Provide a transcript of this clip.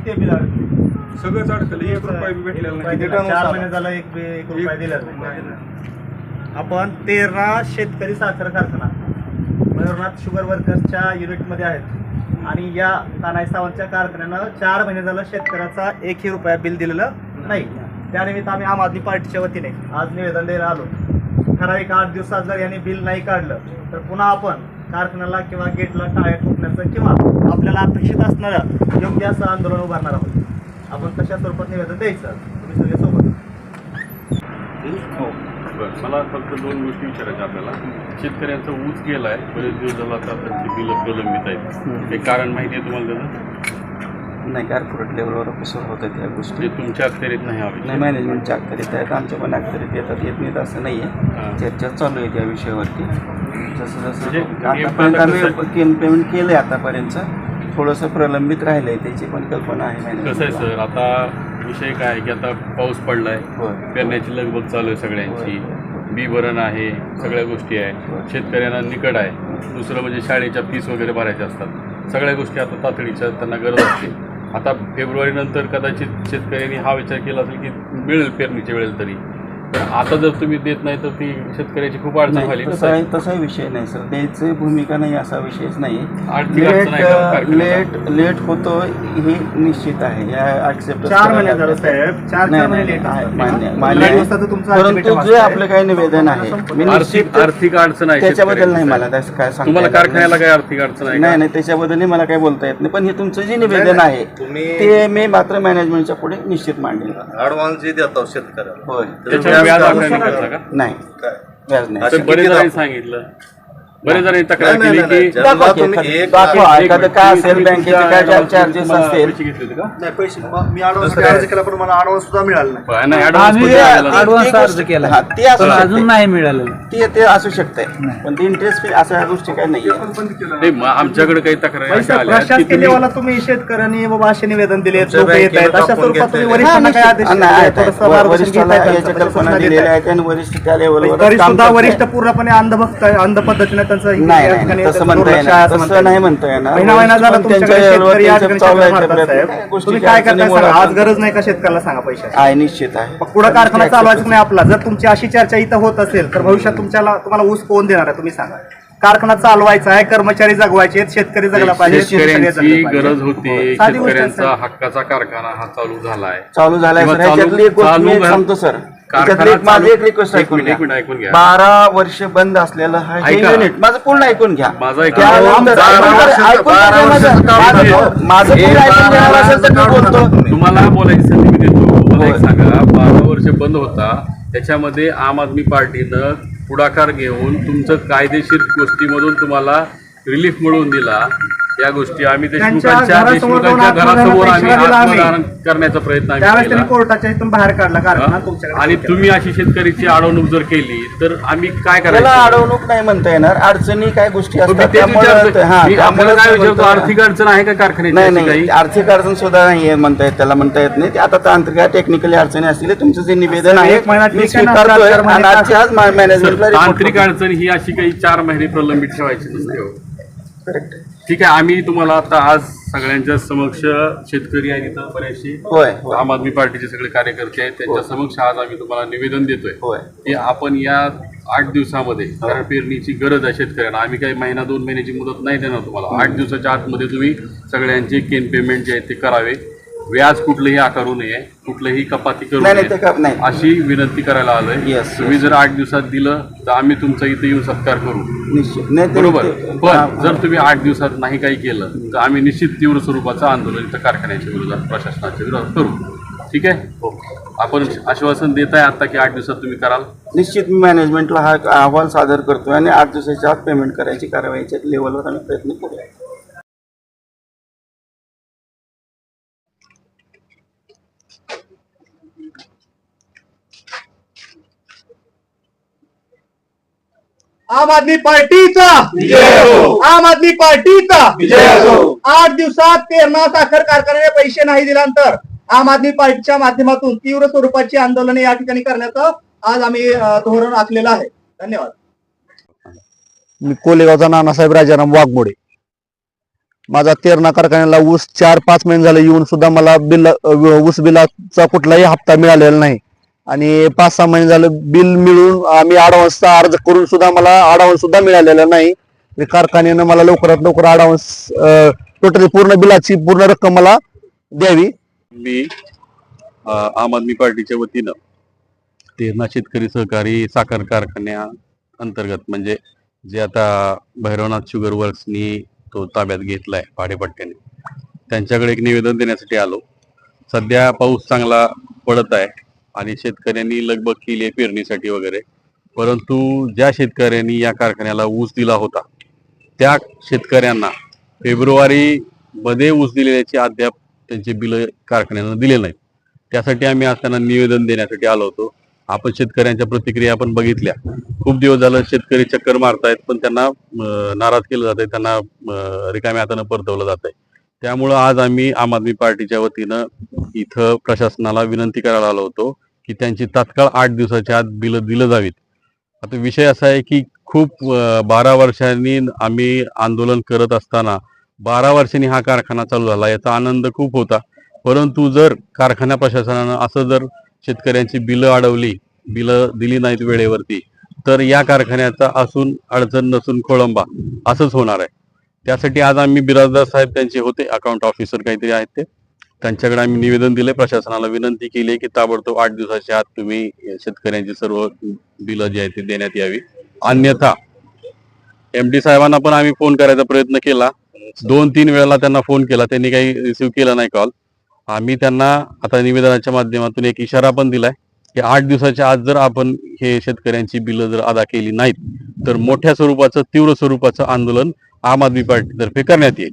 किती बिल अडकले सगळंच अडकलं एक रुपया बी भेटलेला नाही. चार महिने झाला एक बी- एक रुपया दिला. नाही. आपण तेरणा शेतकरी साखर कारखाना मयूरनाथ शुगर वर्कर्सच्या युनिटमध्ये आहेत. आणि या तानाई सावंतच्या कारखान्यानं चार महिने झालं शेतकऱ्याचा एकही रुपया बिल दिलेलं नाही. त्यानिमित्त आम्ही आम आदमी पार्टीच्या वतीने आज निवेदन द्यायला आलो. ठराविक आठ दिवसात जर यांनी बिल नाही काढलं. तर पुन्हा आपण कारखान्याला किंवा गेटला टाळ्या ठोकण्याचं किंवा आपल्याला अपेक्षित असणारं योग्य असं आंदोलन उभारणार आहोत. आपण कशा स्वरूपात निवेदन द्यायचं. तुम्ही सगळे सोबत बरं मला फक्त दोन गोष्टी विचारायच्या आपल्याला. शेतकऱ्यांचा ऊस गेलाय बरेच दिवस झाला आता त्यांची बिलं प्रलंबित आहेत. हे कारण माहिती आहे तुम्हाला त्याचं? नाही कॉर्पोरेट लेवलवर ऑफिसर होत आहेत या गोष्टी. ते तुमच्या अखत्यारीत नाही हवे नाही मॅनेजमेंटच्या अखत्यारीत आहेत. आमच्या पण अखत्यारीत येतात. येत नाहीत असं नाही हां. आहे चर्चा चालू आहे त्या विषयावरती. जसं म्हणजे जसं आतापर्यंत पहिलं आम्ही पेमेंट केलं आहे आतापर्यंत. थोडंसं प्रलंबित राहिलं आहे त्याची पण कल्पना आहे कसं आहे. सर? आता विषय काय आहे की आता पाऊस पडलाय. पेरण्याची लगबग चालू आहे सगळ्यांची. बी भरण आहे सगळ्या गोष्टी आहे शेतकऱ्यांना निकड आहे. दुसरं म्हणजे शाळेच्या फीस वगैरे भरायच्या असतात. सगळ्या गोष्टी आता तातडीच्या त्यांना गरज असते. आता फेब्रुवारी नंतर कदाचित शेतकऱ्यांनी हा विचार केला असेल की मिळेल पेरणीच्या वेळेला तरी. आता जर तुम्ही देत नाही तर ती शेतकऱ्याची खूप अडचण झाली नाही तसा तसा विषय नाही सर द्यायची भूमिका नाही असा विषयच नाही लेट? लेट लेट होतो हे निश्चित आहे या ऍक्सेप्ट चार महिने झालं साहेब चार चार महिने लेट आहे, असतात. मान्य हा? मान्य पंधरा आहे. दिवसाचं तुमचं परंतु जे. आपलं काही निवेदन आहे मी आर्थिक निश्चित आर्थिक अडचण आहे त्याच्याबद्दल नाही. मला त्याचं काय सांगता तुम्हाला कारखान्याला. काय आर्थिक अडचण आहे नाही? नाही त्याच्याबद्दल मला काही बोलता येत नाही पण हे तुमचं जे निवेदन आहे ते मी मात्र मॅनेजमेंटच्या पुढे निश्चित मांडेल ॲडव्हान्स जे देतो शेतकऱ्याला होय व्याज का? नाही. व्याज नाही. असं बरेच जणांनी सांगितलं. बरेच जणांनी तक्रार केली की दाखवा तुम्ही एखादं- एक दाखवा एक एखादं मिनिट, काय असेल बँकेचे काय चार्जेस असतील पैसे घेतले होते का नाही पैसे म- मी ॲडव्हान्स अर्ज केला पण मला ॲडव्हान्स सुद्धा मिळाला नाही पण नाही, advance आम्ही कुठे आलेला? ते- ऍडव्हान्स ते अर्ज गोष्ट- केला हा, ते असू पण शकते. अजून नाही मिळालेलं ते ते असू शकते पण ते इंटरेस्ट फी अशा गोष्टी काही नाही नाही मग आमच्याकडे काही तक्रारी अशा पैसे आल्या की प्रशासकीय तुम्ही- शेतकऱ्यांनी बाबा असे निवेदन दिले तुमच्या लोक येत आहेत बँकेला अशा दाखवून स्वरूपात तुम्ही घेतलंय. वरिष्ठांना काय आदेश नाही, दिले? आहेत, आहेत. थोडंसं मार्गदर्शन वरिष्ठाला घेताय याच्या त्यांचं, कल्पना सूचना दिलेल्या देताय. आहेत आणि वरिष्ठ त्या लेवलवर तरी सुद्धा वरिष्ठ पूर्णपणे अंधभक्त अंध पद्धतीने त्यांचं नाही नाही, ठिकाणी नाही तसं त्यांचं म्हणता दुर्लक्ष आहे येणार असं म्हणता तसं नाही येईल. म्हणता येणार. महिना महिना झाला वरिष्ठ पण तुमच्याकडे त्यांच्या लेवलवर शेतकरी या त्यांचं ठिकाणी चालू आहे चक्कर मारतात प्रयत्न. साहेब. गोष्टी तुम्ही काय करताय अडचणीमुळे सांगा आज गरज नाही का शेतकऱ्याला सांगा पैशाची आहे निश्चित आहे. मग पुढे कारखाना चालवायचा नाही आपला. जर तुमची अशी चर्चा इथं होत असेल तर भविष्यात तुमच्याला तुम्हाला ऊस कोण देणार आहे तुम्ही सांगा. कारखाना चालवायचा आहे कर्मचारी जगवायचे आहेत, शेतकरी जगला पाहिजे सगळे शेतकऱ्यांची जगले पाहिजे. गरज होती. साधी गोष्ट आहे, शेतकऱ्यांचा हक्काचा कारखाना हा चालू झालाय. चालू झालाय किंवा सर. ह्याच्यातली एक गोष्ट चालू मी एक घरा- सांगतो सर. कारखाना ह्याच्यातली एक माझी चालू- एक रिक्वेस्ट एक ऐकून मिनिट, एक मिनिट घ्या ऐकून घ्या. बारा वर्ष बंद असलेलं हा हे ऐका. युनिट माझं पूर्ण ऐकून घ्या माझं ऐका. त्यानंतर- बारा ऐकून तर- वर्षाचं- ऐकून तर बारा घ्या माझं. वर्षाचं काम माझं- झालं. माझं हे पूर्ण ऐकून बारा घेणार असेल तर मी वर्षाचं काम बोलतो झालं. तुम्हाला बोलायची संधी मी देतो मला एक होय. सांगा बारा वर्ष बंद होता त्याच्यामध्ये आम आदमी पार्टीनं पुढाकार घेऊन तुमचं कायदेशीर गोष्टीमधून तुम्हाला रिलीफ मिळवून दिला या गोष्टी आम्ही देशमुखांच्या देशमुखांच्या घरासमोर आम्ही. आत्मदहन करण्याचा प्रयत्न आम्ही त्यावेळेस केला त्यांनी कोर्टाच्या इथून बाहेर काढला कारखाना हा? तुमच्याकडे आणि तुम्ही अशी शेतकरीची अडवणूक जर केली तर आम्ही काय त्याला करायचं अडवणूक नाही म्हणता येणार अडचणी काय गोष्टी मग मी असतात तेच त्यामुळे विचारतोय. हा, मी त्यामुळे आपल्याला काय विचारतो ना. आर्थिक अडचण आहे का कारखान्याची नाही नाही काही आर्थिक अडचण सुद्धा नाही आहे म्हणता येत त्याला म्हणता येत नाही ते आता तांत्रिक टेक्निकली अडचणी असतील तुमचं जे निवेदन आहे एक महिना मी ठीक आहे ना, स्वीकारतोय चार महिने आणि आजची आज मा- मॅनेजमेंटला सर, report तांत्रिक. अडचण ही अशी काही चार महिने प्रलंबित ठेवायची नसते हो. Correct. ठीक आहे आम्ही तुम्हाला आता आज सगळ्यांच्या समक्ष शेतकरी आहेत इथं बरेचसे होय आम आदमी पार्टीचे सगळे कार्यकर्ते आहेत त्यांच्या समक्ष आज आम्ही तुम्हाला निवेदन देतोय. की आपण या आठ दिवसामध्ये कारण पेरणीची गरज आहे शेतकऱ्यांना. आम्ही काही महिना दोन महिन्याची मुदत नाही देणार तुम्हाला. आठ दिवसाच्या आतमध्ये तुम्ही सगळ्यांचे केन पेमेंट जे आहे ते करावे. व्याज कुठलंही आकारू नये कुठलंही कपाती करू नाही नाही ते नये नाही. अशी विनंती करायला आलोय. Yes, तुम्ही जर आठ दिवसात दिलं तर आम्ही तुमचा इथे येऊन सत्कार करू. निश्चित. नाही ते- बरोबर? ते- पण जर तुम्ही आठ दिवसात नाही काही केलं तर आम्ही निश्चित तीव्र स्वरूपाचं आंदोलन इथं कारखान्याच्या विरोधात प्रशासनाच्या विरोधात करू. ठीक आहे? आपण आश्वासन देत आहे आता की आठ दिवसात तुम्ही कराल? निश्चित मी मॅनेजमेंटला हा अहवाल सादर करतोय आणि आठ दिवसाच्या आत पेमेंट करायची कारवाईच्या लेवलवर आम्ही प्रयत्न करूया. आम आदमी पार्टीचा. आम आदमी पार्टीचा. आठ दिवसात पेरणा साखर कारखान्याने पैसे नाही दिल्यानंतर आम आदमी पार्टीच्या माध्यमातून तीव्र स्वरूपाची आंदोलने या ठिकाणी करण्याचं आज आम्ही धोरण आखलेलं आहे. धन्यवाद. मी कोलेगावचा नानासाहेब राजाराम वाघमोडे. माझा तेरणा कारखान्याला ऊस चार पाच महिने झाले येऊन सुद्धा मला बिल ऊस बिलाचा कुठलाही हप्ता मिळालेला नाही. आणि पाच सहा महिने झालं बिल मिळून आम्ही ॲडव्हान्सचा अर्ज करून सुद्धा मला ॲडव्हान्स सुद्धा मिळालेला नाही. कारखान्यानं मला लवकरात लवकर अडव्हान्स टोटली पूर्ण बिलाची पूर्ण रक्कम मला द्यावी. मी आम आदमी पार्टीच्या वतीनं तेरणा शेतकरी सहकारी साखर कारखान्या अंतर्गत म्हणजे जे आता भैरवनाथ शुगर वर्क्सनी तो ताब्यात घेतलाय भाडेपट्ट्याने त्यांच्याकडे एक निवेदन देण्यासाठी आलो. सध्या पाऊस चांगला पडत आहे. आणि शेतकऱ्यांनी लगबग केली आहे पेरणीसाठी वगैरे. परंतु ज्या शेतकऱ्यांनी या कारखान्याला ऊस दिला होता त्या शेतकऱ्यांना फेब्रुवारी मध्ये ऊस दिलेल्याची अद्याप त्यांचे बिल कारखान्यानं दिले नाही त्यासाठी आम्ही आज त्यांना निवेदन देण्यासाठी आलो होतो. आपण शेतकऱ्यांच्या प्रतिक्रिया आपण बघितल्या. खूप दिवस झालं शेतकरी चक्कर मारतायत पण त्यांना नाराज केलं जात आहे त्यांना रिकाम्या हातानं परतवलं जात आहे त्यामुळं आज आम्ही आम आदमी पार्टीच्या वतीनं इथं प्रशासनाला विनंती करायला आलो होतो की त्यांची तात्काळ आठ दिवसाच्या आत बिलं दिलं जावीत. आता विषय असा आहे की खूप बारा वर्षांनी आम्ही आंदोलन करत असताना बारा वर्षांनी हा कारखाना चालू झाला याचा आनंद खूप होता. परंतु जर कारखाना प्रशासनानं असं जर शेतकऱ्यांची बिलं अडवली बिलं दिली नाहीत वेळेवरती तर या कारखान्याचा असून अडचण नसून खोळंबा असंच होणार आहे. त्यासाठी आज आम्ही बिराजदार साहेब त्यांचे होते अकाउंट ऑफिसर काहीतरी आहेत ते. त्यांच्याकडे आम्ही निवेदन दिले प्रशासनाला विनंती केली की ताबडतोब आठ दिवसाच्या आत तुम्ही शेतकऱ्यांची सर्व बिलं जी आहेत ती देण्यात यावी. अन्यथा एम डी साहेबांना पण आम्ही फोन करायचा प्रयत्न केला. दोन तीन वेळेला त्यांना फोन केला. त्यांनी काही रिसिव्ह केला नाही कॉल आम्ही त्यांना आता निवेदनाच्या माध्यमातून एक इशारा पण दिलाय. की आठ दिवसाच्या आज जर आपण हे शेतकऱ्यांची बिलं जर अदा केली नाहीत तर मोठ्या स्वरूपाचं तीव्र स्वरूपाचं आंदोलन आम आदमी पार्टीतर्फे करण्यात येईल.